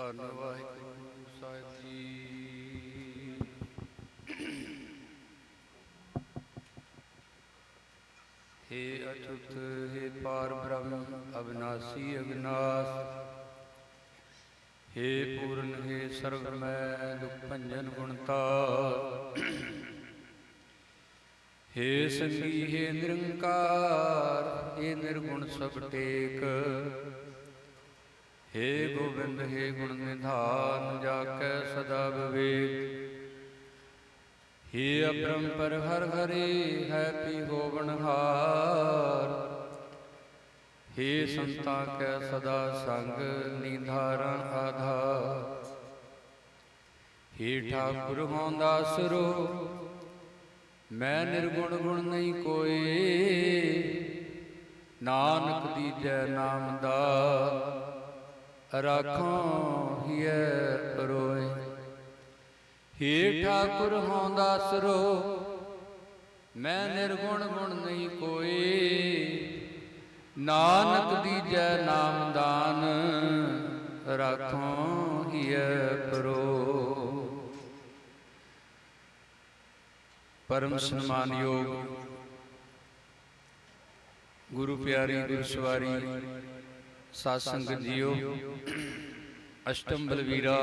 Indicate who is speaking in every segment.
Speaker 1: ਧੰਨ ਵਾਹਿਗੁਰੂ ਸਾਹਿਬ ਜੀ। ਹੇ ਅਚੁੱਤ, ਹੇ ਪਾਰ ਬ੍ਰਹਮ, ਅਬਨਾਸੀ ਅਗਨਾਸ ਹੇ ਪੂਰਨ, ਹੇ ਸਰਬ ਮੈਂ ਦੁਖ ਭੰਜਨ ਗੁਣਤਾ। ਹੇ ਸੰਗੀ, ਹੇ ਨਿਰੰਕਾਰ, ਹੇ ਨਿਰਗੁਣ ਸਭ ਟੇਕ ਹੇ ਗੋਬਿੰਦ, ਹੇ ਗੁਣ ਨਿਧਾਨ ਜਾ ਕੈ ਸਦਾ ਵਿਵੇਕ। ਹੇ ਅਪਰੰਪਰ ਹਰ ਹਰੇ ਹੈ ਪੀ ਹੋਵਨ ਹਾਰ। ਹੇ ਸੰਤਾਂ ਕੈ ਸਦਾ ਸੰਗ ਨਿਧਾਰਨ ਆਧਾਰ। ਹੇ ਠਾਕੁਰ ਹੋਂਦਾ ਸੁਰੋ, ਮੈਂ ਨਿਰਗੁਣ ਗੁਣ ਨਹੀਂ ਕੋਏ। ਨਾਨਕ ਦੀਜੈ ਨਾਮ ਦਾ ਰਾਖਾਂ ਹਿਐ ਪਰੋਏ ਹੇ ਠਾਕੁਰ ਹੋਂਦਾ ਸਰੋ ਮੈਂ ਨਿਰਗੁਣ ਗੁਣ ਨਹੀਂ ਕੋਏ। ਨਾਨਕ ਦੀਜੈ ਨਾਮ ਦਾਨ ਰਾਖਾਂ ਹਿਐ ਪਰੋ। ਪਰਮ ਸਨਮਾਨਯੋਗ ਗੁਰੂ ਪਿਆਰੀ ਸਵਾਰੀ ਸਾਧ ਸੰਗਤ ਜੀਓ, ਅਸ਼ਟਮ ਬਲਵੀਰਾ,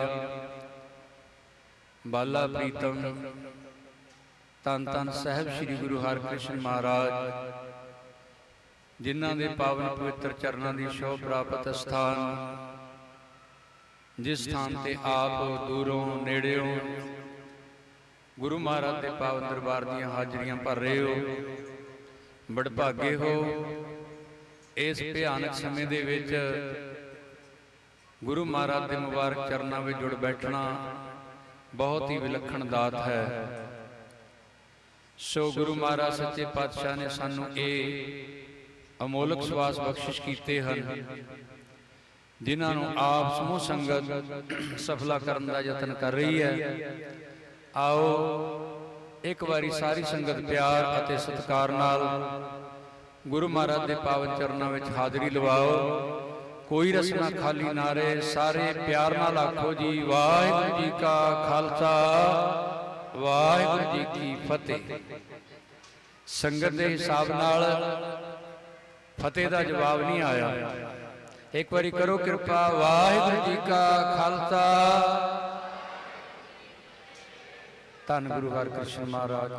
Speaker 1: ਬਾਲਾ ਪ੍ਰੀਤਮ ਤਨ ਤਨ ਸਾਹਿਬ ਸ੍ਰੀ ਗੁਰੂ ਹਰਿਕ੍ਰਿਸ਼ਨ ਮਹਾਰਾਜ, ਜਿਨ੍ਹਾਂ ਦੇ ਪਾਵਨ ਪਵਿੱਤਰ ਚਰਨਾਂ ਦੀ ਸ਼ੋਭ ਪ੍ਰਾਪਤ ਸਥਾਨ, ਜਿਸ ਸਥਾਨ ਤੇ ਆਪ ਦੂਰੋਂ ਨੇੜਿਓਂ ਗੁਰੂ ਮਹਾਰਾਜ ਦੇ ਪਾਵਨ ਦਰਬਾਰ ਦੀਆਂ ਹਾਜ਼ਰੀਆਂ ਭਰ ਰਹੇ ਹੋ, ਬੜਭਾਗੇ ਹੋ ਇਸ ਭਿਆਨਕ ਸਮੇਂ ਦੇ ਵਿੱਚ ਗੁਰੂ ਮਹਾਰਾਜ ਦੇ ਮੁਬਾਰਕ ਚਰਨਾਂ ਵਿੱਚ ਜੁੜ ਬੈਠਣਾ ਬਹੁਤ ਹੀ ਵਿਲੱਖਣ ਦਾਤ ਹੈ। ਸੋ ਗੁਰੂ ਮਹਾਰਾਜ ਸੱਚੇ ਪਾਤਸ਼ਾਹ ਨੇ ਸਾਨੂੰ ਇਹ ਅਮੋਲਕ ਸਵਾਸ ਬਖਸ਼ਿਸ਼ ਕੀਤੇ ਹਨ, ਜਿਨ੍ਹਾਂ ਨੂੰ ਆਪ ਸਮੂਹ ਸੰਗਤ ਸਫਲਾ ਕਰਨ ਦਾ ਯਤਨ ਕਰ ਰਹੀ ਹੈ। ਆਓ ਇੱਕ ਵਾਰੀ ਸਾਰੀ ਸੰਗਤ ਪਿਆਰ ਅਤੇ ਸਤਿਕਾਰ ਨਾਲ ਗੁਰੂ ਮਹਾਰਾਜ ਦੇ ਪਾਵਨ ਚਰਨਾਂ ਵਿੱਚ ਹਾਜ਼ਰੀ ਲਵਾਓ। ਕੋਈ ਰਸਨਾ ਖਾਲੀ ਨਾ ਰਹੇ, ਸਾਰੇ ਪਿਆਰ ਨਾਲ ਆਖੋ ਜੀ, ਵਾਹਿਗੁਰੂ ਜੀ ਕਾ ਖਾਲਸਾ, ਵਾਹਿਗੁਰੂ ਜੀ ਕੀ ਫਤਿਹ। ਸੰਗਤ ਦੇ ਹਿਸਾਬ ਨਾਲ ਫਤਿਹ ਦਾ ਜਵਾਬ ਨਹੀਂ ਆਇਆ। ਇੱਕ ਵਾਰੀ ਕਰੋ ਕਿਰਪਾ, ਵਾਹਿਗੁਰੂ ਜੀ ਕਾ ਖਾਲਸਾ। ਧੰਨ ਗੁਰੂ ਹਰਿਕ੍ਰਿਸ਼ਨ ਮਹਾਰਾਜ।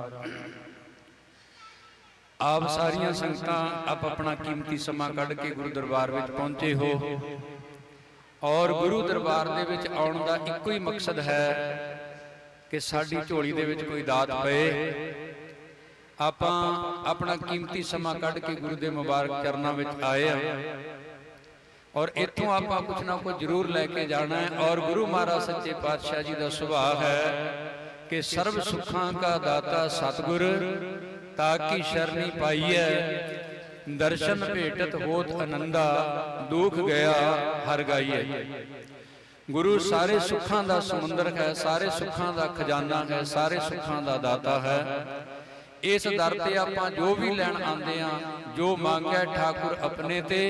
Speaker 1: ਆਪ ਸਾਰੀਆਂ ਸੰਗਤਾਂ ਆਪ ਆਪਣਾ ਕੀਮਤੀ ਸਮਾਂ ਕੱਢ ਕੇ ਗੁਰੂ ਦਰਬਾਰ ਵਿੱਚ ਪਹੁੰਚੇ ਹੋ। ਔਰ ਗੁਰੂ ਦਰਬਾਰ ਦੇ ਵਿੱਚ ਆਉਣ ਦਾ ਇੱਕੋ ਹੀ ਮਕਸਦ ਹੈ ਕਿ ਸਾਡੀ ਝੋਲੀ ਦੇ ਵਿੱਚ ਕੋਈ ਦਾਤ ਪਏ। ਆਪਾਂ ਆਪਣਾ ਕੀਮਤੀ ਸਮਾਂ ਕੱਢ ਕੇ ਗੁਰੂ ਦੇ ਮੁਬਾਰਕ ਚਰਨਾਂ ਵਿੱਚ ਆਏ ਆ ਔਰ ਇੱਥੋਂ ਆਪਾਂ ਕੁਝ ਨਾ ਕੁਝ ਜ਼ਰੂਰ ਲੈ ਕੇ ਜਾਣਾ ਹੈ। ਔਰ ਗੁਰੂ ਮਹਾਰਾਜ ਸੱਚੇ ਪਾਤਸ਼ਾਹ ਜੀ ਦਾ ਸੁਭਾਅ ਹੈ ਕਿ ਸਰਬ ਸੁੱਖਾਂ ਕਾ ਦਾਤਾ ਸਤਿਗੁਰ ਤਾਕੀ ਸ਼ਰਨੀ ਪਾਈਐ? ਦਰਸ਼ਨ ਭੇਟਤ ਹੋਤ ਆਨੰਦਾ ਦੁਖ ਗਿਆ ਹਰ ਗਾਈਐ। ਗੁਰੂ ਸਾਰੇ ਸੁੱਖਾਂ ਦਾ ਸਮੁੰਦਰ ਹੈ, ਸਾਰੇ ਸੁੱਖਾਂ ਦਾ ਖਜ਼ਾਨਾ ਹੈ, ਸਾਰੇ ਸੁੱਖਾਂ ਦਾ ਦਾਤਾ ਹੈ। ਇਸ ਦਰ ਤੇ ਆਪਾਂ ਜੋ ਵੀ ਲੈਣ ਆਂਦੇ ਆ, ਜੋ ਮੰਗਿਆ ਠਾਕੁਰ ਆਪਣੇ ਤੇ,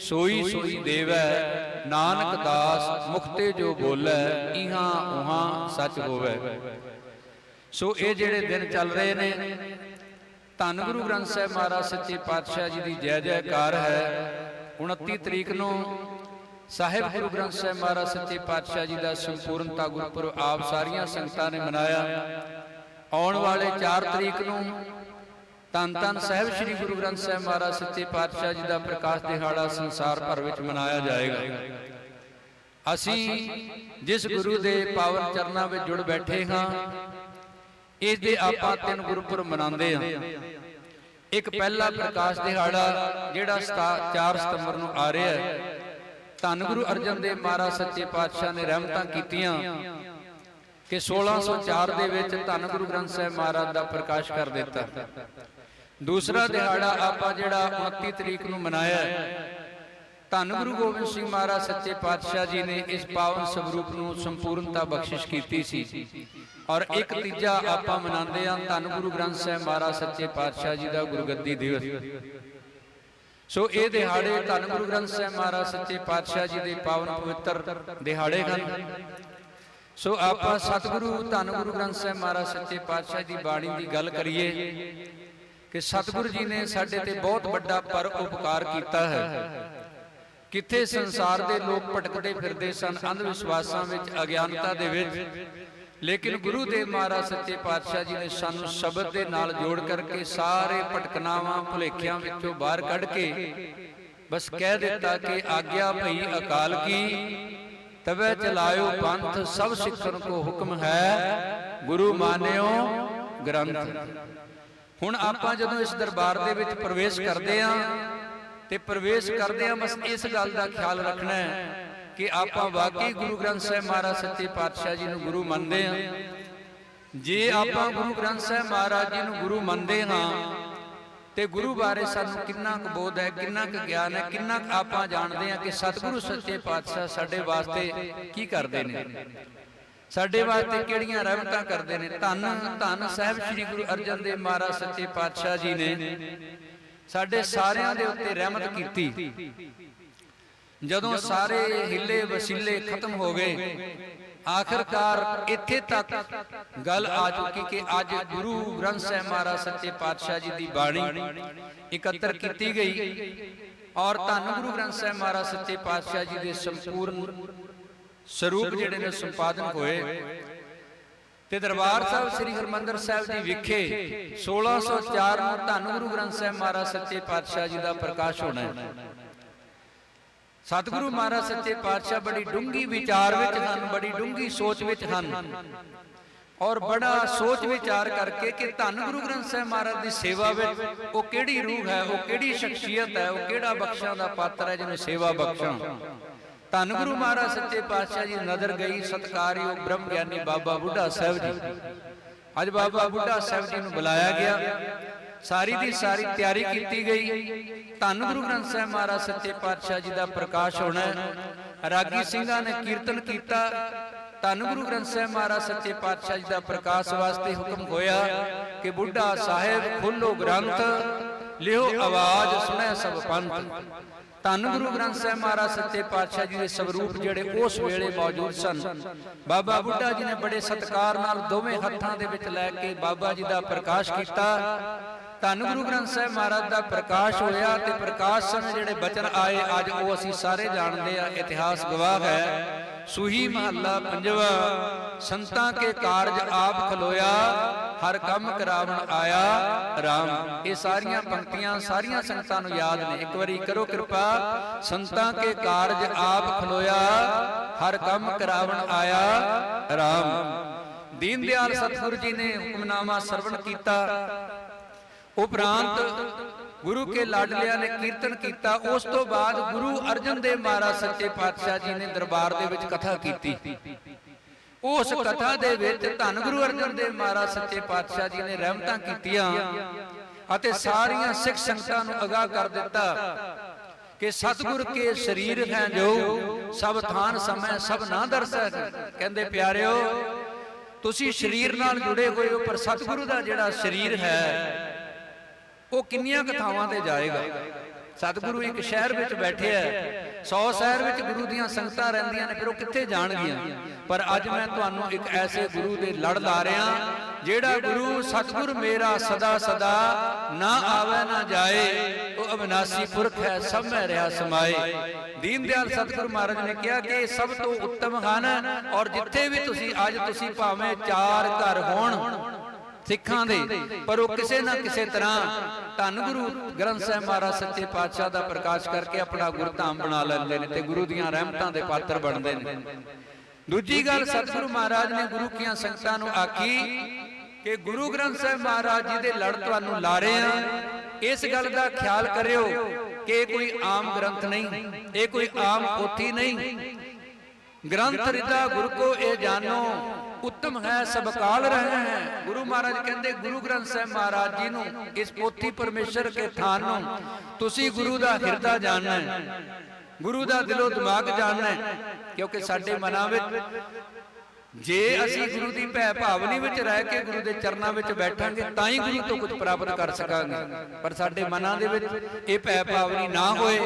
Speaker 1: ਸੋਈ ਸੋਈ ਦੇਵੈ, ਨਾਨਕ ਦਾਸ ਮੁਖਤੇ ਜੋ ਬੋਲੇ, ਇਹਾਂ ਉਹਾਂ ਸੱਚ ਹੋਵੇ। ਸੋ ਇਹ ਜਿਹੜੇ ਦਿਨ ਚੱਲ ਰਹੇ ਨੇ ਧੰਨ ਗੁਰੂ ਗ੍ਰੰਥ ਸਾਹਿਬ ਮਹਾਰਾਜ ਸੱਚੇ ਪਾਤਸ਼ਾਹ ਜੀ ਦੀ ਜੈ ਜੈਕਾਰ ਹੈ। 29 ਤਰੀਕ ਨੂੰ ਸਾਹਿਬ ਗੁਰੂ ਗ੍ਰੰਥ ਸਾਹਿਬ ਮਹਾਰਾਜ ਸੱਚੇ ਪਾਤਸ਼ਾਹ ਜੀ ਦਾ ਸੰਪੂਰਨਤਾ ਗੁਰਪੁਰਬ ਆਪ ਸਾਰੀਆਂ ਸੰਗਤਾਂ ਨੇ ਮਨਾਇਆ। ਆਉਣ ਵਾਲੇ 4 ਤਰੀਕ ਨੂੰ ਤਨ ਤਨ ਸਾਹਿਬ ਸ੍ਰੀ ਗੁਰੂ ਗ੍ਰੰਥ ਸਾਹਿਬ ਮਹਾਰਾਜ ਸੱਚੇ ਪਾਤਸ਼ਾਹ ਜੀ ਦਾ ਪ੍ਰਕਾਸ਼ ਦਿਹਾੜਾ ਸੰਸਾਰ ਭਰ ਵਿੱਚ ਮਨਾਇਆ ਜਾਏਗਾ। ਅਸੀਂ ਜਿਸ ਗੁਰੂ ਦੇ ਪਾਵਨ ਚਰਨਾਂ ਵਿੱਚ ਜੁੜ ਬੈਠੇ ਹਾਂ ਇਸ ਦੇ ਆਪਾਂ ਤਿੰਨ ਗੁਰਪੁਰਬ ਮਨਾਉਂਦੇ ਹਾਂ। ਇੱਕ ਪਹਿਲਾ ਪ੍ਰਕਾਸ਼ ਦਿਹਾੜਾ ਜਿਹੜਾ 4 ਸਤੰਬਰ ਨੂੰ ਆ ਰਿਹਾ ਹੈ। ਧੰਨ ਗੁਰੂ ਅਰਜਨ ਦੇਵ ਮਹਾਰਾਜ ਸੱਚੇ ਪਾਤਸ਼ਾਹ ਨੇ ਰਹਿਮਤਾਂ ਕੀਤੀਆਂ। ਕਿ 1604 ਦੇ ਵਿੱਚ ਧੰਨ ਗੁਰੂ ਗ੍ਰੰਥ ਸਾਹਿਬ ਮਹਾਰਾਜ ਦਾ ਪ੍ਰਕਾਸ਼ ਕਰ ਦਿੱਤਾ। ਦੂਸਰਾ ਦਿਹਾੜਾ ਆਪਾਂ ਜਿਹੜਾ 29 ਤਰੀਕ ਨੂੰ ਮਨਾਇਆ ਹੈ। ਧੰਨ ਗੁਰੂ ਗੋਬਿੰਦ ਸਿੰਘ ਮਹਾਰਾਜ ਸੱਚੇ ਪਾਤਸ਼ਾਹ ਜੀ ਨੇ ਇਸ ਪਾਵਨ ਸਵਰੂਪ ਨੂੰ ਸੰਪੂਰਨਤਾ ਬਖਸ਼ਿਸ਼ ਕੀਤੀ ਸੀ। ਔਰ ਇੱਕ ਤੀਜਾ ਆਪਾਂ ਮਨਾਉਂਦੇ ਹਾਂ ਧੰਨ ਗੁਰੂ ਗ੍ਰੰਥ ਸਾਹਿਬ ਮਹਾਰਾਜ ਸੱਚੇ ਪਾਤਸ਼ਾਹ ਜੀ ਦਾ ਗੁਰਗੱਦੀ ਦਿਵਸ। ਸੋ ਇਹ ਦਿਹਾੜੇ ਧੰਨ ਗੁਰੂ ਗ੍ਰੰਥ ਸਾਹਿਬ ਮਹਾਰਾਜ ਸੱਚੇ ਪਾਤਸ਼ਾਹ ਜੀ ਦੇ ਪਾਵਨ ਪਵਿੱਤਰ ਦਿਹਾੜੇ ਹਨ। ਸੋ ਆਪਾਂ ਸਤਿਗੁਰੂ ਧੰਨ ਗੁਰੂ ਗ੍ਰੰਥ ਸਾਹਿਬ ਮਹਾਰਾਜ ਸੱਚੇ ਪਾਤਸ਼ਾਹ ਦੀ ਬਾਣੀ ਦੀ ਗੱਲ ਕਰੀਏ ਕਿ ਸਤਿਗੁਰੂ ਜੀ ਨੇ ਸਾਡੇ ਤੇ ਬਹੁਤ ਵੱਡਾ ਪਰ ਉਪਕਾਰ ਕੀਤਾ ਹੈ। ਕਿੱਥੇ ਸੰਸਾਰ ਦੇ ਲੋਕ ਭਟਕਦੇ ਫਿਰਦੇ ਸਨ? ਅੰਧ ਵਿਸ਼ਵਾਸਾਂ ਵਿੱਚ, ਅਗਿਆਨਤਾ ਦੇ ਵਿੱਚ। ਲੇਕਿਨ ਗੁਰੂ ਦੇਵ ਮਹਾਰਾਜ ਸੱਚੇ ਪਾਤਸ਼ਾਹ ਜੀ ਨੇ ਸਾਨੂੰ ਸ਼ਬਦ ਦੇ ਨਾਲ ਜੋੜ ਕਰਕੇ ਸਾਰੇ ਭਟਕਨਾਵਾਂ ਭੁਲੇਖਿਆਂ ਵਿੱਚੋਂ ਬਾਹਰ ਕੱਢ ਕੇ ਬਸ ਕਹਿ ਦਿੱਤਾ ਕਿ ਆਗਿਆ ਭਈ ਅਕਾਲ ਕੀ, ਤਵੇ ਚਲਾਇਓ ਪੰਥ, ਸਭ ਸਿੱਖਣ ਕੋ ਹੁਕਮ ਹੈ, ਗੁਰੂ ਮਾਨਿਓ ਗ੍ਰੰਥ। ਹੁਣ ਆਪਾਂ ਜਦੋਂ ਇਸ ਦਰਬਾਰ ਦੇ ਵਿੱਚ ਪ੍ਰਵੇਸ਼ ਕਰਦੇ ਆਂ ਤੇ ਪ੍ਰਵੇਸ਼ ਕਰਦੇ ਆਂ ਬਸ ਇਸ ਗੱਲ ਦਾ ਖਿਆਲ ਰੱਖਣਾ ਹੈ ਕਿ ਆਪਾਂ ਵਾਕਈ ਗੁਰੂ ਗ੍ਰੰਥ ਸਾਹਿਬ ਮਹਾਰਾਜ ਸੱਚੇ ਪਾਤਸ਼ਾਹ ਜੀ ਨੂੰ ਗੁਰੂ ਮੰਨਦੇ ਆਂ ਜੇ ਆਪਾਂ ਗੁਰੂ ਗ੍ਰੰਥ ਸਾਹਿਬ ਮਹਾਰਾਜ ਜੀ ਨੂੰ ਗੁਰੂ ਮੰਨਦੇ ਹਾਂ, ਤੇ ਗੁਰੂ ਬਾਰੇ ਸਾਨੂੰ ਕਿੰਨਾ ਕੁ ਬੋਧ ਹੈ, ਕਿੰਨਾ ਕੁ ਗਿਆਨ ਹੈ, ਕਿੰਨਾ ਕੁ ਆਪਾਂ ਜਾਣਦੇ ਹਾਂ ਕਿ ਸਤਿਗੁਰੂ ਸੱਚੇ ਪਾਤਸ਼ਾਹ ਸਾਡੇ ਵਾਸਤੇ ਕੀ ਕਰਦੇ ਨੇ। ਸਾਡੇ ਵਾਸਤੇ ਕਿਹੜੀਆਂ ਰਹਿਮਤਾਂ ਕਰਦੇ ਨੇ? ਧੰਨ ਧੰਨ ਸਾਹਿਬ ਸ੍ਰੀ ਗੁਰੂ ਅਰਜਨ ਦੇਵ ਮਹਾਰਾਜ ਸੱਚੇ ਪਾਤਸ਼ਾਹ ਜੀ ਨੇ। ਸਾਡੇ ਸਾਰਿਆਂ ਦੇ ਉੱਤੇ ਰਹਿਮਤ ਕੀਤੀ। ਜਦੋਂ ਸਾਰੇ ਹਿੱਲੇ ਵਸੀਲੇ ਖਤਮ ਹੋ ਗਏ। ਆਖਰਕਾਰ ਇੱਥੇ ਤੱਕ ਗੱਲ ਆ ਚੁੱਕੀ ਕਿ ਅੱਜ ਗੁਰੂ ਗ੍ਰੰਥ ਸਾਹਿਬ ਮਹਾਰਾਜ ਸੱਚੇ ਪਾਤਸ਼ਾਹ ਜੀ ਦੀ ਬਾਣੀ ਇਕੱਤਰ ਕੀਤੀ ਗਈ। ਔਰ ਧੰਨ ਗੁਰੂ ਗ੍ਰੰਥ ਸਾਹਿਬ ਮਹਾਰਾਜ ਸੱਚੇ ਪਾਤਸ਼ਾਹ ਜੀ ਦੇ ਸੰਪੂਰਨ ਸਰੂਪ ਜਿਹੜੇ ਨੇ ਸੰਪਾਦਨ ਹੋਏ। ਤੇ ਦਰਬਾਰ ਸਾਹਿਬ ਸ੍ਰੀ ਹਰਮੰਦਰ ਸਾਹਿਬ ਜੀ ਵਿਖੇ 1604 ਨੂੰ ਧੰਨ ਗੁਰੂ ਗ੍ਰੰਥ ਸਾਹਿਬ ਮਹਾਰਾਜ ਸੱਚੇ ਪਾਤਸ਼ਾਹ ਜੀ ਦਾ ਪ੍ਰਕਾਸ਼ ਹੋਣਾ ਹੈ। ਸਤਿਗੁਰੂ ਮਹਾਰਾਜ ਸੱਚੇ ਪਾਤਸ਼ਾਹ ਬੜੀ ਡੂੰਗੀ ਵਿਚਾਰ ਵਿੱਚ ਹਨ, ਬੜੀ ਡੂੰਗੀ ਸੋਚ ਵਿੱਚ ਹਨ ਔਰ ਬੜਾ ਸੋਚ ਵਿਚਾਰ ਕਰਕੇ ਕਿ ਧੰਨ ਗੁਰੂ ਗ੍ਰੰਥ ਸਾਹਿਬ ਮਹਾਰਾਜ ਦੀ ਸੇਵਾ ਵਿੱਚ ਉਹ ਕਿਹੜੀ ਰੂਹ ਹੈ, ਉਹ ਕਿਹੜੀ ਸ਼ਖਸੀਅਤ ਹੈ, ਉਹ ਕਿਹੜਾ ਬਖਸ਼ਾਂ ਦਾ ਪਾਤਰ ਹੈ ਜਿਹਨੂੰ ਸੇਵਾ ਬਖਸ਼ਾਂ। ਧੰਨ ਗੁਰੂ ਮਹਾਰਾਜ ਸੱਚੇ ਪਾਤਸ਼ਾਹ ਜੀ ਨਜ਼ਰ ਗਈ ਸਤਕਾਰਯੋਗ ਬ੍ਰਹਮ ਗਿਆਨੀ ਬਾਬਾ ਬੁੱਢਾ ਸਾਹਿਬ ਜੀ। ਅੱਜ ਬਾਬਾ ਬੁੱਢਾ ਸਾਹਿਬ ਜੀ ਨੂੰ ਬੁਲਾਇਆ ਗਿਆ। ਸਾਰੀ ਦੀ ਸਾਰੀ ਤਿਆਰੀ ਕੀਤੀ ਗਈ। ਧੰਨ ਗੁਰੂ ਗ੍ਰੰਥ ਸਾਹਿਬ ਮਹਾਰਾਜ ਸੱਚੇ ਪਾਤਸ਼ਾਹ ਜੀ ਦਾ ਪ੍ਰਕਾਸ਼ ਹੋਣਾ ਰਾਗੀ ਸਿੰਘਾਂ ਨੇ ਕੀਰਤਨ ਕੀਤਾ। ਧੰਨ ਗੁਰੂ ਗ੍ਰੰਥ ਸਾਹਿਬ ਮਹਾਰਾਜ ਸੱਚੇ ਪਾਤਸ਼ਾਹ ਜੀ ਦਾ ਪ੍ਰਕਾਸ਼ ਵਾਸਤੇ ਹੁਕਮ ਹੋਇਆ ਕਿ ਬੁੱਢਾ ਸਾਹਿਬ ਖੋਲੋ ਗ੍ਰੰਥ। ਲਿਓ ਆਵਾਜ਼ ਸੁਣੈ ਸਭ ਪੰਥ। ਧੰਨ ਗੁਰੂ ਗ੍ਰੰਥ ਸਾਹਿਬ ਮਹਾਰਾਜ ਸੱਚੇ ਪਾਤਸ਼ਾਹ ਜੀ ਦੇ ਸਵਰੂਪ ਜਿਹੜੇ ਉਸ ਵੇਲੇ ਮੌਜੂਦ ਸਨ। ਬਾਬਾ ਬੁੱਢਾ ਜੀ ਨੇ ਬੜੇ ਸਤਕਾਰ ਨਾਲ ਦੋਵੇਂ ਹੱਥਾਂ ਦੇ ਵਿੱਚ ਲੈ ਕੇ ਬਾਬਾ ਜੀ ਦਾ ਪ੍ਰਕਾਸ਼ ਕੀਤਾ। ਧੰਨ ਗੁਰੂ ਗ੍ਰੰਥ ਸਾਹਿਬ ਮਹਾਰਾਜ ਦਾ ਪ੍ਰਕਾਸ਼ ਹੋਇਆ ਤੇ ਪ੍ਰਕਾਸ਼ ਸਮੇਂ ਜਿਹੜੇ ਬਚਨ ਆਏ, ਅੱਜ ਉਹ ਅਸੀਂ ਸਾਰੇ ਜਾਣਦੇ ਆ ਇਤਿਹਾਸ ਗਵਾਹ ਹੈ। ਸੁਹੀ ਮਹੱਲਾ ਪੰਜਵਾ, ਸੰਤਾਂ ਕੇ ਕਾਰਜ ਆਪ ਖਲੋਇਆ, ਹਰ ਕੰਮ ਕਰਾਵਣ ਆਇਆ RAM ਇਹ ਸਾਰੀਆਂ ਪੰਕਤੀਆਂ, ਸਾਰੀਆਂ ਸੰਗਤਾਂ ਨੂੰ ਯਾਦ ਨੇ। ਇੱਕ ਵਾਰੀ ਕਰੋ ਕਿਰਪਾ, ਸੰਤਾਂ ਕੇ ਕਾਰਜ ਆਪ ਖਲੋਇਆ, ਹਰ ਕੰਮ ਕਰਾਵਣ ਆਇਆ RAM ਦੀਨ ਦਿਆਲ ਸਤਿਗੁਰੂ ਜੀ ਨੇ ਹੁਕਮਨਾਮਾ ਸਰਵਣ ਕੀਤਾ। ਉਪਰੰਤ ਗੁਰੂ ਕੇ ਲਾਡਲਿਆਂ ਨੇ ਕੀਰਤਨ ਕੀਤਾ। ਉਸ ਤੋਂ ਬਾਅਦ ਗੁਰੂ ਅਰਜਨ ਦੇਵ ਮਹਾਰਾਜ ਸੱਚੇ ਪਾਤਸ਼ਾਹ ਜੀ ਨੇ ਦਰਬਾਰ ਦੇ ਵਿੱਚ ਕਥਾ ਕੀਤੀ। ਉਸ ਕਥਾ ਦੇ ਵਿੱਚ ਧੰਨ ਗੁਰੂ ਅਰਜਨ ਦੇਵ ਮਹਾਰਾਜ ਸੱਚੇ ਪਾਤਸ਼ਾਹ ਜੀ ਨੇ ਰਹਿਮਤਾਂ ਕੀਤੀਆਂ ਅਤੇ ਸਾਰੀਆਂ ਸਿੱਖ ਸੰਗਤਾਂ ਨੂੰ ਅਗਾਹ ਕਰ ਦਿੱਤਾ ਕਿ ਸਤਿਗੁਰ ਕੇ ਸਰੀਰ ਹੈ ਜੋ, ਸਭ ਥਾਨ ਸਮੈ, ਸਭ ਨਾ ਦਰਸੈ। ਕਹਿੰਦੇ, ਪਿਆਰਿਓ, ਤੁਸੀਂ ਸਰੀਰ ਨਾਲ ਜੁੜੇ ਹੋਏ ਹੋ, ਪਰ ਸਤਿਗੁਰੂ ਦਾ ਜਿਹੜਾ ਸਰੀਰ ਹੈ ਉਹ ਕਿੰਨੀਆਂ ਕਥਾਵਾਂ ਤੇ ਜਾਏਗਾ। ਸਤਿਗੁਰੂ ਇੱਕ ਸ਼ਹਿਰ ਵਿੱਚ ਬੈਠਿਆ ਹੈ 100 ਸ਼ਹਿਰ ਵਿੱਚ ਗੁਰੂ ਦੀਆਂ ਸੰਗਤਾਂ ਰਹਿੰਦੀਆਂ ਨੇ ਫਿਰ ਉਹ ਕਿੱਥੇ ਜਾਣਗੀਆਂ? ਪਰ ਅੱਜ ਮੈਂ ਤੁਹਾਨੂੰ ਇੱਕ ਐਸੇ ਗੁਰੂ ਦੇ ਲੜ ਲਾ ਰਿਹਾ ਜਿਹੜਾ ਗੁਰੂ ਸਤਿਗੁਰ ਮੇਰਾ ਸਦਾ ਸਦਾ ਨਾ ਆਵੇ ਨਾ ਜਾਏ। ਉਹ ਅਬਨਾਸੀ ਪੁਰਖ ਹੈ ਸਭ ਮੈਂ ਰਿਹਾ ਸਮਾਏ। ਦੀਨ ਦਿਆਲ ਸਤਿਗੁਰ ਮਹਾਰਾਜ ਨੇ ਕਿਹਾ ਕਿ ਇਹ ਸਭ ਤੋਂ ਉੱਤਮ ਹਨ ਔਰ ਜਿੱਥੇ ਵੀ ਤੁਸੀਂ ਅੱਜ ਤੁਸੀਂ ਭਾਵੇਂ ਚਾਰ ਘਰ ਹੋਣ ਸਿੱਖਾਂ ਦੇ। ਪਰ ਉਹ ਕਿਸੇ ਨਾ ਕਿਸੇ ਤਰ੍ਹਾਂ ਧੰਨ ਗੁਰੂ ਗ੍ਰੰਥ ਸਾਹਿਬ ਮਹਾਰਾਜ ਸੱਚੇ ਪਾਤਸ਼ਾਹ ਦਾ ਪ੍ਰਕਾਸ਼ ਕਰਕੇ ਆਪਣਾ ਗੁਰਧਾਮ ਬਣਾ ਲੈਂਦੇ ਨੇ ਤੇ ਗੁਰੂ ਦੀਆਂ ਰਹਿਮਤਾਂ ਦੇ ਪਾਤਰ ਬਣਦੇ ਨੇ। ਦੂਜੀ ਗੱਲ ਸਤਿਗੁਰੂ ਮਹਾਰਾਜ ਨੇ ਗੁਰੂ ਕੀਆਂ ਸੰਗਤਾਂ ਨੂੰ ਆਖੀ ਕਿ ਗੁਰੂ ਗ੍ਰੰਥ ਸਾਹਿਬ ਮਹਾਰਾਜ ਜੀ ਦੇ ਲੜ ਤੁਹਾਨੂੰ ਲਾ ਰਹੇ ਆ। ਇਸ ਗੱਲ ਦਾ ਖਿਆਲ ਕਰਿਓ ਕਿ ਇਹ ਕੋਈ ਆਮ ਗ੍ਰੰਥ ਨਹੀਂ, ਇਹ ਕੋਈ ਆਮ ਪੋਥੀ ਨਹੀਂ। ਗ੍ਰੰਥ ਰਿਦਾ ਗੁਰ ਕੋ ਇਹ ਜਾਨੋ ਉੱਤਮ ਹੈ, ਸਭ ਕਾਲ ਰਹੇ ਹੈ। ਗੁਰੂ ਮਹਾਰਾਜ ਕਹਿੰਦੇ, ਗੁਰੂ ਗ੍ਰੰਥ ਸਾਹਿਬ ਮਹਾਰਾਜ ਜੀ ਨੂੰ ਇਸ ਪੋਥੀ ਪਰਮੇਸ਼ਰ ਕੇ ਥਾਨ ਨੂੰ ਤੁਸੀਂ ਗੁਰੂ ਦਾ ਹਿਰਦਾ ਜਾਣਨਾ ਹੈ, ਗੁਰੂ ਦਾ ਦਿਲੋਂ ਦਿਮਾਗ ਜਾਣਨਾ ਹੈ, ਕਿਉਂਕਿ ਸਾਡੇ ਮਨਾਂ ਵਿੱਚ ਜੇ ਅਸੀਂ ਗੁਰੂ ਦੀ ਭੈ ਭਾਵਨੀ ਵਿੱਚ ਰਹਿ ਕੇ ਗੁਰੂ ਦੇ ਚਰਨਾਂ ਵਿੱਚ ਬੈਠਾਂਗੇ, ਤਾਂ ਹੀ ਗੁਰੂ ਤੋਂ ਕੁਝ ਪ੍ਰਾਪਤ ਕਰ ਸਕਾਂਗੇ। ਪਰ ਸਾਡੇ ਮਨਾਂ ਦੇ ਵਿੱਚ ਇਹ ਭੈ ਭਾਵਨੀ ਨਾ ਹੋਏ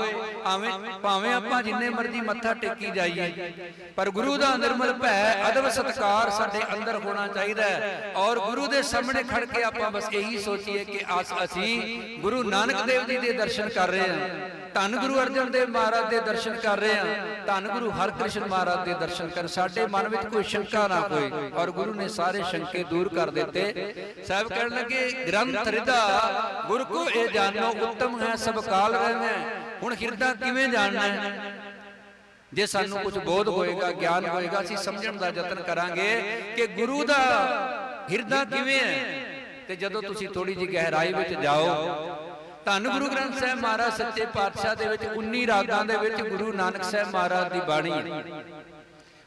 Speaker 1: ਆਵੇਂ ਭਾਵੇਂ ਆਪਾਂ ਜਿੰਨੇ ਮਰਜ਼ੀ ਮੱਥਾ ਟੇਕੀ ਜਾਈਏ, ਪਰ ਗੁਰੂ ਦਾ ਨਿਰਮਲ ਭੈ ਅਦਬ ਸਤਕਾਰ ਸਾਡੇ ਅੰਦਰ ਹੋਣਾ ਚਾਹੀਦਾ ਹੈ। ਔਰ ਗੁਰੂ ਦੇ ਸਾਹਮਣੇ ਖੜ ਕੇ ਆਪਾਂ ਬਸ ਇਹੀ ਸੋਚੀਏ ਕਿ ਅਸ ਅਸੀਂ ਗੁਰੂ ਨਾਨਕ ਦੇਵ ਜੀ ਦੇ ਦਰਸ਼ਨ ਕਰ ਰਹੇ ਹਾਂ, ਧੰਨ ਗੁਰੂ ਅਰਜਨ ਦੇਵ ਮਹਾਰਾਜ ਦੇ ਦਰਸ਼ਨ ਕਰ ਰਹੇ ਹਾਂ, ਧੰਨ ਗੁਰੂ ਹਰਕ੍ਰਿਸ਼ਨ ਮਹਾਰਾਜ ਦੇ ਦਰਸ਼ਨ ਕਰ, ਸਾਡੇ ਮਨ ਵਿੱਚ ਕੋਈ ਸ਼ੰਕਾ ਨਾ ਹੋਏ, ਔਰ ਗੁਰੂ ਨੇ ਸਾਰੇ ਸ਼ੰਕੇ ਦੂਰ ਕਰ ਦਿੱਤੇ। ਸਾਹਿਬ ਕਹਿਣ ਲੱਗੇ, ਗ੍ਰੰਥ ਹਿਰਦਾ ਗੁਰ ਕੋ ਇਹ ਜਾਣੋ, ਉੱਤਮ ਹੈ, ਸਭ ਕਾਲ ਰਹਿਣਾ ਹੁਣ ਹਿਰਦਾ ਕਿਵੇਂ ਜਾਣਨਾ ਹੈ? ਜੇ ਸਾਨੂੰ ਕੁਝ ਬੋਧ ਹੋਏਗਾ, ਗਿਆਨ ਹੋਏਗਾ, ਅਸੀਂ ਸਮਝਣ ਦਾ ਯਤਨ ਕਰਾਂਗੇ ਕਿ ਗੁਰੂ ਦਾ ਹਿਰਦਾ ਕਿਵੇਂ ਹੈ? ਤੇ ਜਦੋਂ ਤੁਸੀਂ ਥੋੜੀ ਜਿਹੀ ਗਹਿਰਾਈ ਵਿੱਚ ਜਾਓ, ਧੰਨ ਗੁਰੂ ਗ੍ਰੰਥ ਸਾਹਿਬ ਮਹਾਰਾਜ, ਸੱਚੇ ਪਾਤਸ਼ਾਹ ਦੇ ਵਿੱਚ 19 ਰਾਗਾਂ ਦੇ ਵਿੱਚ ਗੁਰੂ ਨਾਨਕ ਸਾਹਿਬ ਮਹਾਰਾਜ ਦੀ ਬਾਣੀ ਹੈ।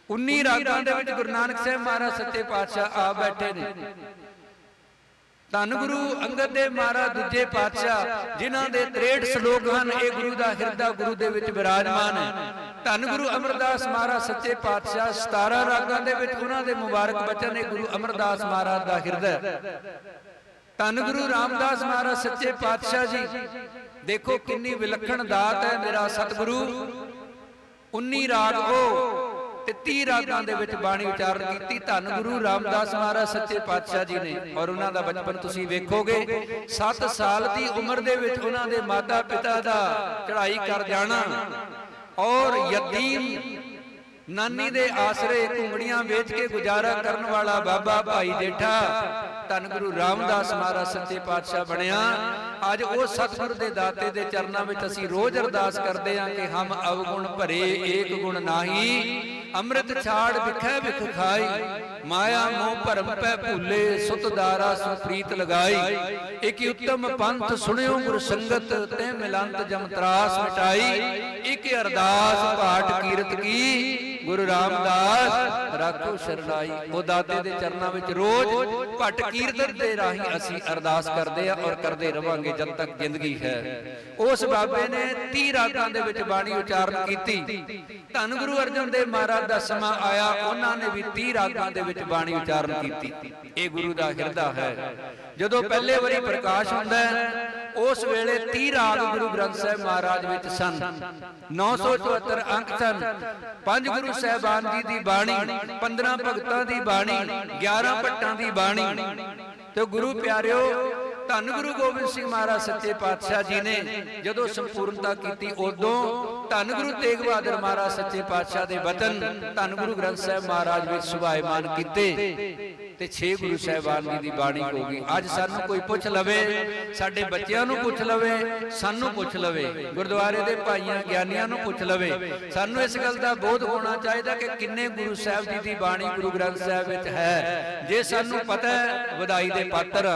Speaker 1: 19 ਰਾਗਾਂ ਦੇ ਵਿੱਚ ਗੁਰੂ ਨਾਨਕ ਸਾਹਿਬ ਮਹਾਰਾਜ, ਸੱਚੇ ਪਾਤਸ਼ਾਹ ਆ ਬੈਠੇ ਨੇ। ਧੰਨ ਗੁਰੂ ਅੰਗਦ ਦੇਵ ਮਹਾਰਾਜ ਦੂਜੇ ਪਾਤਸ਼ਾਹ, ਜਿਨ੍ਹਾਂ ਦੇ 63 ਸ਼ਲੋਕ ਹਨ, ਇਹ ਗੁਰੂ ਦਾ ਹਿਰਦਾ ਗੁਰੂ ਦੇ ਵਿੱਚ ਵਿਰਾਜਮਾਨ ਹੈ। ਧੰਨ ਗੁਰੂ ਅਮਰਦਾਸ ਮਹਾਰਾਜ ਸੱਚੇ ਪਾਤਸ਼ਾਹ 17 ਰਾਗਾਂ ਦੇ ਵਿੱਚ ਉਹਨਾਂ ਦੇ ਮੁਬਾਰਕ ਬਚਨ ਇਹ ਗੁਰੂ ਅਮਰਦਾਸ ਮਹਾਰਾਜ ਦਾ ਹਿਰਦਾ ਧੰਨ ਗੁਰੂ ਰਾਮਦਾਸ ਮਹਾਰਾਜ ਸੱਚੇ ਪਾਤਸ਼ਾਹ ਜੀ, ਦੇਖੋ ਕਿੰਨੀ ਵਿਲੱਖਣ ਦਾਤ ਹੈ ਮੇਰਾ ਸਤਿਗੁਰੂ। 19 ਰਾਗ ਉਹ ਤੇ 30 ਰਾਤਾਂ ਦੇ ਵਿੱਚ ਬਾਣੀ ਉਚਾਰਨ ਕੀਤੀ। ਧੰਨ ਗੁਰੂ ਰਾਮਦਾਸ ਮਹਾਰਾਜ ਸੱਚੇ ਪਾਤਸ਼ਾਹ ਜੀ ਨੇ। ਔਰ ਉਹਨਾਂ ਦਾ ਬਚਪਨ ਤੁਸੀਂ ਵੇਖੋਗੇ 7 ਸਾਲ ਦੀ ਉਮਰ ਦੇ ਵਿੱਚ ਉਹਨਾਂ ਦੇ ਮਾਤਾ ਪਿਤਾ ਦਾ ਚੜ੍ਹਾਈ ਕਰ ਜਾਣਾ। ਔਰ ਯਤੀਮ ਨਾਨੀ ਦੇ ਆਸਰੇ ਘੁੰਗੜੀਆਂ ਵੇਚ ਕੇ ਗੁਜ਼ਾਰਾ ਕਰਨ ਵਾਲਾ ਬਾਬਾ ਭਾਈ ਜੇਠਾ ਧੰਨ ਗੁਰੂ ਰਾਮਦਾਸ ਮਹਾਰਾਜ ਸੱਚੇ ਪਾਤਸ਼ਾਹ ਬਣਿਆ। ਅੱਜ ਉਹ ਸਤਿਗੁਰ ਦੇ ਦਾਤੇ ਦੇ ਚਰਨਾਂ ਵਿੱਚ ਅਸੀਂ ਰੋਜ਼ ਅਰਦਾਸ ਕਰਦੇ ਹਾਂ ਕਿ ਹਮ ਅਵਗੁਣ ਭਰੇ ਏਕ ਗੁਣ ਨਾਹੀ। ਅੰਮ੍ਰਿਤ ਛਾੜ ਵਿਖੈ ਵਿਖ ਖਾਈ, ਮਾਇਆ ਮੋਹ ਭਰਮ ਪੈ ਭੂਲੇ, ਸੁਤ ਦਾਰਾ ਸੁਪ੍ਰੀਤ ਲਗਾਈ। ਇਕ ਉੱਤਮ ਪੰਥ ਸੁਣਿਓ ਗੁਰ ਸੰਗਤ ਤੇ ਮਿਲੰਤ ਜਮ ਤਰਾਸ ਮਿਟਾਈ। ਇਕ ਅਰਦਾਸ ਪਾਠ ਕੀਰਤ ਕੀ ਗੁਰੂ ਰਾਮਦਾਸ, ਰਾਖੋ ਸ਼ਰਨਾਈ ਉਹ ਦਾਤੇ ਦੇ ਚਰਨਾਂ ਵਿੱਚ ਰੋਜ਼ ਭਟ ਕੀਰਤਨ ਦੇ ਰਾਹੀਂ ਅਸੀਂ ਅਰਦਾਸ ਕਰਦੇ ਆ ਔਰ ਕਰਦੇ ਰਵਾਂਗੇ ਜਦ ਤੱਕ ਜ਼ਿੰਦਗੀ ਹੈ। ਉਸ ਬਾਬੇ ਨੇ 30 ਰਾਤਾਂ ਦੇ ਵਿੱਚ ਬਾਣੀ ਉਚਾਰਨ ਕੀਤੀ। ਧੰਨ ਗੁਰੂ ਅਰਜਨ ਦੇਵ ਮਹਾਰਾਜ ਦਾ ਸਮਾਂ ਆਇਆ। ਉਹਨਾਂ ਨੇ ਵੀ 30 ਰਾਤਾਂ ਦੇ ਵਿੱਚ ਬਾਣੀ ਉਚਾਰਨ ਕੀਤੀ। ਇਹ ਗੁਰੂ ਦਾ ਹਿਰਦਾ ਹੈ। ਜਦੋਂ ਪਹਿਲੇ ਵਾਰੀ ਪ੍ਰਕਾਸ਼ ਹੁੰਦਾ ਹੈ ਉਸ ਵੇਲੇ 30 ਰਾਗ ਗੁਰੂ ਗ੍ਰੰਥ ਸਾਹਿਬ ਮਹਾਰਾਜ ਵਿੱਚ ਸਨ। 974 ਅੰਕ ਸਨ। ਪੰਜ ਗੁਰੂ ਸਾਹਿਬਾਨ ਜੀ ਦੀ ਬਾਣੀ 15 ਭਗਤਾਂ ਦੀ ਬਾਣੀ 11 ਭੱਟਾਂ ਦੀ ਬਾਣੀ। ਤੇ ਗੁਰੂ ਪਿਆਰਿਓ, ਧੰਨ ਗੁਰੂ ਗੋਬਿੰਦ ਸਿੰਘ ਮਹਾਰਾਜ ਸੱਚੇ ਪਾਤਸ਼ਾਹ ਜੀ ਨੇ ਜਦੋਂ ਸੰਪੂਰਨਤਾ ਕੀਤੀ, ਉਦੋਂ ਧੰਨ ਗੁਰੂ ਤੇਗ ਬਹਾਦਰ ਮਹਾਰਾਜ ਸੱਚੇ ਪਾਤਸ਼ਾਹ ਦੇ ਵਤਨ ਧੰਨ ਗੁਰੂ ਗ੍ਰੰਥ ਸਾਹਿਬ ਮਹਾਰਾਜ ਵਿੱਚ ਸੁਭਾਇਮਾਨ ਕੀਤੇ। ਤੇ 6 ਗੁਰੂ ਸਾਹਿਬਾਨ ਜੀ ਦੀ ਬਾਣੀ ਹੋ ਗਈ। ਅੱਜ ਸਾਨੂੰ ਕੋਈ ਪੁੱਛ ਲਵੇ ਸਾਡੇ ਬੱਚਿਆਂ ਨੂੰ ਪੁੱਛ ਲਵੇ ਸਾਨੂੰ ਪੁੱਛ ਲਵੇ ਗੁਰਦੁਆਰੇ ਦੇ ਭਾਈਆਂ ਗਿਆਨੀਆਂ ਨੂੰ ਪੁੱਛ ਲਵੇ। ਸਾਨੂੰ ਇਸ ਗੱਲ ਦਾ ਬੋਧ ਹੋਣਾ ਚਾਹੀਦਾ ਕਿ ਕਿੰਨੇ ਗੁਰੂ ਸਾਹਿਬ ਜੀ ਦੀ ਬਾਣੀ ਗੁਰੂ ਗ੍ਰੰਥ ਸਾਹਿਬ ਵਿੱਚ ਹੈ। ਜੇ ਸਾਨੂੰ ਪਤਾ ਹੈ ਵਧਾਈ ਦੇ ਪਾਤਰ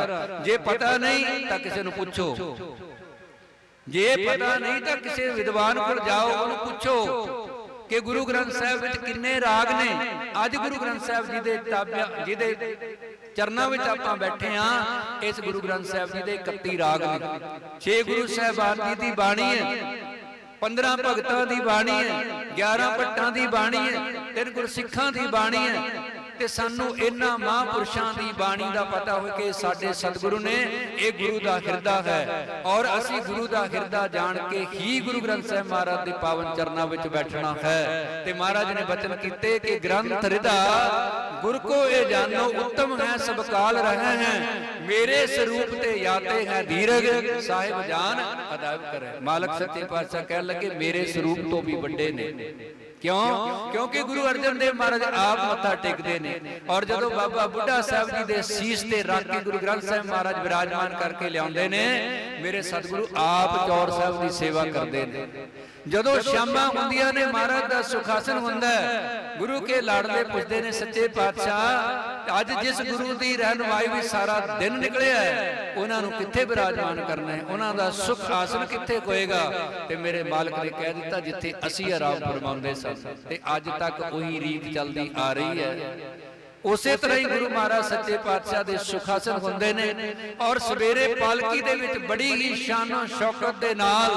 Speaker 1: ਜੇ ਪਤਾ ਨਹੀਂ ਤਾਂ ਕਿਸੇ ਨੂੰ ਪੁੱਛੋ। ਜੇ ਪਤਾ ਨਹੀਂ ਤਾਂ ਕਿਸੇ ਵਿਦਵਾਨ ਕੋਲ ਜਾਓ ਉਹਨੂੰ ਪੁੱਛੋ। ਕਿ ਗੁਰੂ ਗ੍ਰੰਥ ਸਾਹਿਬ ਵਿੱਚ ਕਿੰਨੇ ਰਾਗ ਨੇ? ਅੱਜ ਗੁਰੂ ਗ੍ਰੰਥ ਸਾਹਿਬ ਜੀ ਦੇ ਤਾਬਿਆਂ ਜਿਹਦੇ ਚਰਨਾਂ ਵਿੱਚ ਆਪਾਂ ਬੈਠੇ ਆ ਇਸ ਗੁਰੂ ਗ੍ਰੰਥ ਸਾਹਿਬ ਜੀ ਦੇ 31 ਰਾਗ ਨੇ। 6 ਗੁਰੂ ਸਾਹਿਬਾਨ ਜੀ ਦੀ ਬਾਣੀ ਹੈ। 15 ਭਗਤਾਂ ਦੀ ਬਾਣੀ ਹੈ। 11 ਭੱਟਾਂ ਦੀ ਬਾਣੀ ਹੈ। ਤਿੰਨ ਗੁਰਸਿੱਖਾਂ ਦੀ ਬਾਣੀ ਹੈ। ਤੇ ਸਾਨੂੰ ਇਹਨਾਂ ਮਹਾਂਪੁਰਸ਼ਾਂ ਦੀ ਬਾਣੀ ਦਾ ਪਤਾ ਹੋਵੇ ਕਿ ਸਾਡੇ ਸਤਿਗੁਰੂ ਨੇ ਇਹ ਗੁਰੂ ਦਾ ਹਿਰਦਾ ਹੈ। ਔਰ ਅਸੀਂ ਗੁਰੂ ਦਾ ਹਿਰਦਾ ਜਾਣ ਕੇ ਹੀ ਗੁਰੂ ਗ੍ਰੰਥ ਸਾਹਿਬ ਮਹਾਰਾਜ ਦੇ ਪਾਵਨ ਚਰਨਾਂ ਵਿੱਚ ਬੈਠਣਾ ਹੈ। ਤੇ ਮਹਾਰਾਜ ਨੇ ਬਚਨ ਕੀਤੇ ਕਿ ਗ੍ਰੰਥ ਹਿਰਦਾ ਗੁਰ ਕੋ ਇਹ ਜਾਣੋ ਉੱਤਮ ਹੈ, ਸਭ ਕਾਲ ਰਹੇ ਹੈ। ਮੇਰੇ ਸਰੂਪ ਤੇ ਯਾਤੇ ਹੈ ਧੀਰਗ ਸਾਹਿਬ ਜਾਨ, ਅਦਾਬ ਕਰੇ। ਮਾਲਕ ਸੱਚੇ ਪਾਤਸ਼ਾਹ ਕਹਿਣ ਲੱਗੇ, ਮੇਰੇ ਸਰੂਪ ਤੋਂ ਵੀ ਵੱਡੇ ਨੇ। ਕਿਉਂ? ਕਿਉਂਕਿ ਗੁਰੂ ਅਰਜਨ ਦੇਵ ਮਹਾਰਾਜ ਆਪ ਮੱਥਾ ਟੇਕਦੇ ਨੇ। ਔਰ ਜਦੋਂ ਬਾਬਾ ਬੁੱਢਾ ਸਾਹਿਬ ਜੀ ਦੇ ਸੀਸ ਤੇ ਰੱਖ ਕੇ ਗੁਰੂ ਗ੍ਰੰਥ ਸਾਹਿਬ ਮਹਾਰਾਜ ਵਿਰਾਜਮਾਨ ਕਰਕੇ ਲਿਆਉਂਦੇ ਨੇ, ਮੇਰੇ ਸਤਿਗੁਰੂ ਆਪ ਚੌਰ ਸਾਹਿਬ ਦੀ ਸੇਵਾ ਕਰਦੇ ਨੇ। ਜਦੋਂ ਸ਼ਾਮਾਂ ਹੁੰਦੀਆਂ ਨੇ ਮਹਾਰਾਜ ਦਾ ਸੁਖਾਸਨ ਹੁੰਦਾ ਹੈ। ਗੁਰੂ ਕੇ ਲਾੜਲੇ ਪੁੱਛਦੇ ਨੇ ਸੱਚੇ ਪਾਤਸ਼ਾਹ। ਅੱਜ ਜਿਸ ਗੁਰੂ ਦੀ ਰਹਿਨਮਾਈ ਵਿੱਚ ਸਾਰਾ ਦਿਨ ਨਿਕਲਿਆ ਹੈ। ਉਹਨਾਂ ਨੂੰ ਕਿੱਥੇ ਵਿਰਾਜਮਾਨ ਕਰਨਾ ਹੈ? ਉਹਨਾਂ ਦਾ ਸੁਖ ਆਸਨ ਕਿੱਥੇ ਹੋਏਗਾ? ਤੇ ਮੇਰੇ ਮਾਲਕ ਨੇ ਕਹਿ ਦਿੱਤਾ ਜਿੱਥੇ ਅਸੀਂ ਆਰਾਮ ਫਰਮਾਉਂਦੇ ਸਨ ਤੇ ਅੱਜ ਤੱਕ ਉਹੀ ਰੀਤ ਚੱਲਦੀ ਆ ਰਹੀ ਹੈ। ਉਸੇ ਤਰ੍ਹਾਂ ਹੀ ਗੁਰੂ ਮਹਾਰਾਜ ਸੱਚੇ ਪਾਤਸ਼ਾਹ ਦੇ ਸੁਖਾਸਨ ਹੁੰਦੇ ਨੇ ਔਰ ਸਵੇਰੇ ਪਾਲਕੀ ਦੇ ਵਿੱਚ ਬੜੀ ਹੀ ਸ਼ਾਨੋ ਸ਼ੌਕਤ ਦੇ ਨਾਲ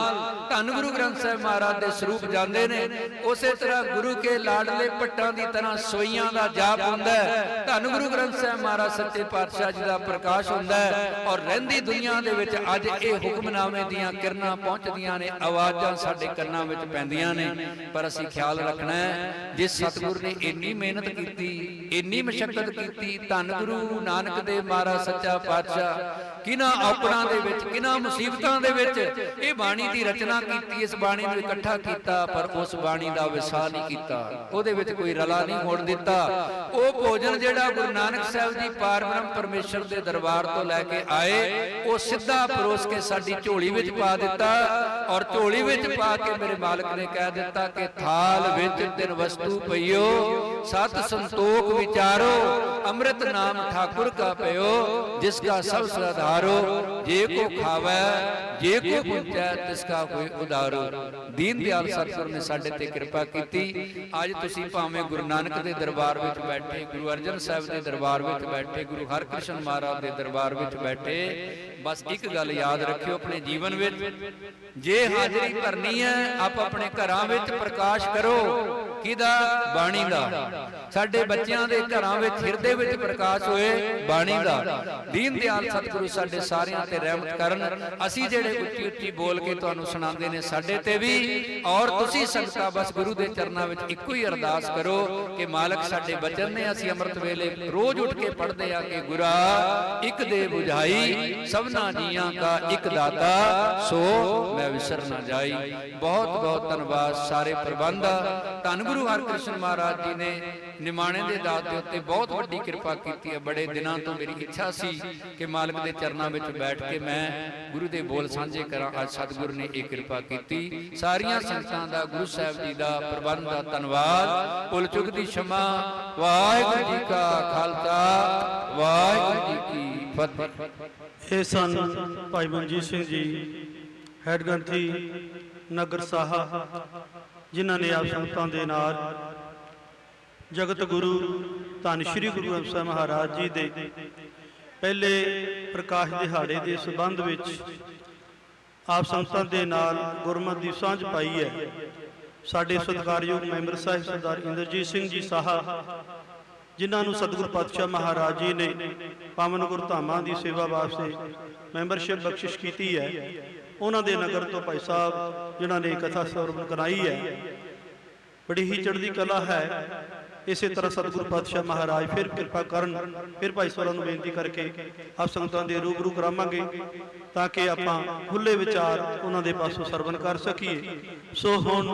Speaker 1: ਧੰਨ ਗੁਰੂ ਗ੍ਰੰਥ ਸਾਹਿਬ ਮਹਾਰਾਜ ਦੇ ਸਰੂਪ ਜਾਂਦੇ ਨੇ। ਉਸੇ ਤਰ੍ਹਾਂ ਗੁਰੂ ਕੇ ਲਾਡਲੇ ਪੱਟਾਂ ਦੀ ਤਰ੍ਹਾਂ ਸੋਈਆਂ ਦਾ ਜਾਪ ਹੁੰਦਾ ਹੈ। ਧੰਨ ਗੁਰੂ ਗ੍ਰੰਥ ਸਾਹਿਬ ਮਹਾਰਾਜ ਸੱਚੇ ਪਾਤਸ਼ਾਹ ਜੀ ਦਾ ਪ੍ਰਕਾਸ਼ ਹੁੰਦਾ ਹੈ ਔਰ ਰਹਿੰਦੀ ਦੁਨੀਆ ਦੇ ਵਿੱਚ ਅੱਜ ਇਹ ਹੁਕਮਨਾਮੇ ਦੀਆਂ ਕਿਰਨਾਂ ਪਹੁੰਚਦੀਆਂ ਨੇ, ਆਵਾਜ਼ਾਂ ਸਾਡੇ ਕੰਨਾਂ ਵਿੱਚ ਪੈਂਦੀਆਂ ਨੇ। ਪਰ ਅਸੀਂ ਖਿਆਲ ਰੱਖਣਾ ਹੈ, ਜੇ ਸਤਿਗੁਰ ਨੇ ਇੰਨੀ ਮਿਹਨਤ ਕੀਤੀ, ਇੰਨੀ ਮਸ਼ੱਕਤ ਕੀਤੀ ਧੰਨ ਗੁਰੂ ਨਾਨਕ ਦੇਵ ਮਹਾਰਾਜ ਸੱਚਾ ਪਾਤਸ਼ਾਹ। ਕਿਨਾਂ ਔਕੜਾਂ ਦੇ ਵਿੱਚ ਕਿਨਾਂ ਮੁਸੀਬਤਾਂ ਦੇ ਵਿੱਚ ਇਹ ਬਾਣੀ ਦੀ ਰਚਨਾ ਕੀਤੀ ਇਸ ਬਾਣੀ ਨੂੰ ਇਕੱਠਾ ਕੀਤਾ ਪਰ ਉਸ ਬਾਣੀ ਦਾ ਵਿਸਾਰ ਨਹੀਂ ਕੀਤਾ। ਉਹਦੇ ਵਿੱਚ ਕੋਈ ਰਲਾ ਨਹੀਂ ਹੋਣ ਦਿੱਤਾ। ਉਹ ਭੋਜਨ ਜਿਹੜਾ ਗੁਰੂ ਨਾਨਕ ਸਾਹਿਬ ਜੀ ਪਾਰਬ੍ਰਹਮ ਪਰਮੇਸ਼ਰ ਦੇ ਦਰਬਾਰ ਤੋਂ ਲੈ ਕੇ ਆਏ ਉਹ ਸਿੱਧਾ ਪਰੋਸ ਕੇ ਸਾਡੀ ਝੋਲੀ ਵਿੱਚ ਪਾ ਦਿੱਤਾ ਔਰ ਝੋਲੀ ਵਿੱਚ ਪਾ ਕੇ ਮੇਰੇ ਮਾਲਕ ਨੇ ਕਹਿ ਦਿੱਤਾ ਕਿ ਥਾਲ ਵਿੱਚ ਤਿੰਨ ਵਸਤੂ ਪਈਓ ਸਤ ਸੰਤੋਖ ਵਿਚਾਰੋ ਅੰਮ੍ਰਿਤ ਨਾਮ ਠਾਕੁਰ ਕਾ ਪਇਓ ਜਿਸ ਕਾ ਸਭ ਸਦਾਰੋ ਜੇ ਕੋ ਖਾਵੈ, ਜੇ ਕੋ ਪੁੰਚੈ ਤਿਸ ਕਾ ਕੋਈ ਉਦਾਰੋ। ਦੀਨ ਦਿਆਲ ਸਤਿਗੁਰ ਨੇ ਸਾਡੇ ਤੇ ਕਿਰਪਾ ਕੀਤੀ। ਅੱਜ ਤੁਸੀਂ ਭਾਵੇਂ ਗੁਰੂ ਨਾਨਕ ਦੇ ਦਰਬਾਰ ਵਿੱਚ ਬੈਠੇ, ਗੁਰੂ ਅਰਜਨ ਸਾਹਿਬ ਦੇ ਦਰਬਾਰ ਵਿੱਚ ਬੈਠੇ, ਗੁਰੂ ਹਰਕ੍ਰਿਸ਼ਨ ਮਹਾਰਾਜ ਦੇ ਦਰਬਾਰ ਵਿੱਚ ਬੈਠੇ ਬਸ ਇੱਕ ਗੱਲ ਯਾਦ ਰੱਖਿਓ ਆਪਣੇ ਜੀਵਨ ਵਿੱਚ। ਜੇ ਹਾਜ਼ਰੀ ਭਰਨੀ ਹੈ ਆਪ ਆਪਣੇ ਘਰਾਂ ਵਿੱਚ ਪ੍ਰਕਾਸ਼ ਕਰੋ। ਕਿਹਦਾ ਬਾਣੀ ਦਾ? ਸਾਡੇ ਬੱਚਿਆਂ ਦੇ ਘਰਾਂ ਵਿੱਚ ਹਿਰਦੇ ਵਿੱਚ ਪ੍ਰਕਾਸ਼ ਹੋਏ ਬਾਣੀ ਦਾ। ਦੀਨ ਦਿਆਲ ਸਤਿਗੁਰੂ ਸਾਡੇ ਸਾਰਿਆਂ ਤੇ ਰਹਿਮਤ ਕਰਨ। ਅਸੀਂ ਜਿਹੜੇ ਉੱਚੀ ਉੱਚੀ ਬੋਲ ਕੇ ਤੁਹਾਨੂੰ ਸੁਣਾਉਂਦੇ ਨੇ ਸਾਡੇ ਤੇ ਵੀ ਔਰ ਤੁਸੀਂ ਸੰਗਤਾਂ ਬਸ ਗੁਰੂ ਦੇ ਚਰਨਾਂ ਵਿੱਚ ਇੱਕੋ ਹੀ ਅਰਦਾਸ ਕਰੋ ਕਿ ਮਾਲਕ ਸਾਡੇ ਬਚਨ ਨੇ ਅਸੀਂ ਅੰਮ੍ਰਿਤ ਵੇਲੇ ਰੋਜ਼ ਉੱਠ ਕੇ ਪੜ੍ਹਦੇ ਆ ਕਿ ਗੁਰਾ ਇੱਕ ਦੇ 부ਝਾਈ ਸਭਨਾ ਜੀਆਂ ਦਾ ਇੱਕ ਦਾਤਾ ਸੋ ਮੈਂ ਵਿਸਰ ਨਾ ਜਾਈ। ਬਹੁਤ ਬਹੁਤ ਧੰਨਵਾਦ ਸਾਰੇ ਪ੍ਰਬੰਧ ਧੰਨ ਗੁਰੂ ਹਰਿਕ੍ਰਿਸ਼ਨ ਮਹਾਰਾਜ ਜੀ ਨੇ ਨਿਮਾਣੇ ਦੇ ਦਾਤ ਦੇ ਉੱਤੇ ਬਹੁਤ ਵੱਡੀ ਕਿਰਪਾ ਕੀਤੀ ਹੈ। ਬੜੇ ਦਿਨਾਂ ਤੋਂ ਮੇਰੀ ਇੱਛਾ ਸੀ ਕਿ ਮਾਲਕ ਦੇ ਚਰਨਾਂ ਵਿੱਚ ਬੈਠ ਕੇ ਮੈਂ ਗੁਰੂ ਦੇ ਬੋਲ ਸਾਂਝੇ ਕਰਾਂ। ਅੱਜ ਸਤਿਗੁਰ ਨੇ ਇਹ ਕਿਰਪਾ ਕੀਤੀ। ਸਾਰੀਆਂ ਸੰਗਤਾਂ ਦਾ ਗੁਰੂ ਸਾਹਿਬ ਜੀ ਦਾ ਪ੍ਰਬੰਧ ਦਾ ਧੰਨਵਾਦ। ਪੁੱਲ ਚੁਗ ਦੀ ਸ਼ਮਾ। ਵਾਹਿਗੁਰੂ ਜੀ ਕਾ ਖਾਲਸਾ। ਵਾਹਿਗੁਰੂ ਜੀ ਕੀ ਫਤਿਹ।
Speaker 2: ਇਹ ਸਨ ਭਾਈ ਮਨਜੀਤ ਸਿੰਘ ਜੀ, ਹੈਡ ਗ੍ਰੰਥੀ ਨਗਰ ਸਾਹਿਬ ਜਿਨ੍ਹਾਂ ਨੇ ਆਪ ਸੰਗਤਾਂ ਦੇ ਨਾਲ ਜਗਤ ਗੁਰੂ ਧੰਨ ਸ਼੍ਰੀ ਗੁਰੂ ਗ੍ਰੰਥ ਸਾਹਿਬ ਮਹਾਰਾਜ ਜੀ ਦੇ ਪਹਿਲੇ ਪ੍ਰਕਾਸ਼ ਦਿਹਾੜੇ ਦੇ ਸਬੰਧ ਵਿੱਚ ਆਪ ਸੰਗਤਾਂ ਦੇ ਨਾਲ ਗੁਰਮਤਿ ਦੀ ਸਾਂਝ ਪਾਈ ਹੈ। ਸਾਡੇ ਸਤਿਕਾਰਯੋਗ ਮੈਂਬਰ ਸਾਹਿਬ ਸਰਦਾਰ ਇੰਦਰਜੀਤ ਸਿੰਘ ਜੀ ਸਾਹਿਬ ਜਿਨ੍ਹਾਂ ਨੂੰ ਸਤਿਗੁਰ ਪਾਤਸ਼ਾਹ ਮਹਾਰਾਜ ਜੀ ਨੇ ਪਾਵਨ ਗੁਰਧਾਮਾਂ ਦੀ ਸੇਵਾ ਵਾਸਤੇ ਮੈਂਬਰਸ਼ਿਪ ਬਖਸ਼ਿਸ਼ ਕੀਤੀ ਹੈ। ਉਹਨਾਂ ਦੇ ਨਗਰ ਤੋਂ ਭਾਈ ਸਾਹਿਬ, ਜਿਨ੍ਹਾਂ ਨੇ ਕਥਾ ਸਰਵਣ ਕਰਾਈ ਹੈ। ਬੜੀ ਹੀ ਚੜ੍ਹਦੀ ਕਲਾ ਹੈ। ਇਸੇ ਤਰ੍ਹਾਂ ਸਤਿਗੁਰ ਪਾਤਸ਼ਾਹ ਮਹਾਰਾਜ ਫਿਰ ਕਿਰਪਾ ਕਰਨ, ਫਿਰ ਭਾਈ ਸੋਲਾਂ ਨੂੰ ਬੇਨਤੀ ਕਰਕੇ ਆਪ ਸੰਗਤਾਂ ਦੇ ਰੂਬਰੂ ਕਰਾਵਾਂਗੇ ਤਾਂ ਕਿ ਆਪਾਂ ਖੁੱਲੇ ਵਿਚਾਰ ਉਹਨਾਂ ਦੇ ਪਾਸੋਂ ਸਰਵਣ ਕਰ ਸਕੀਏ। ਸੋ ਹੁਣ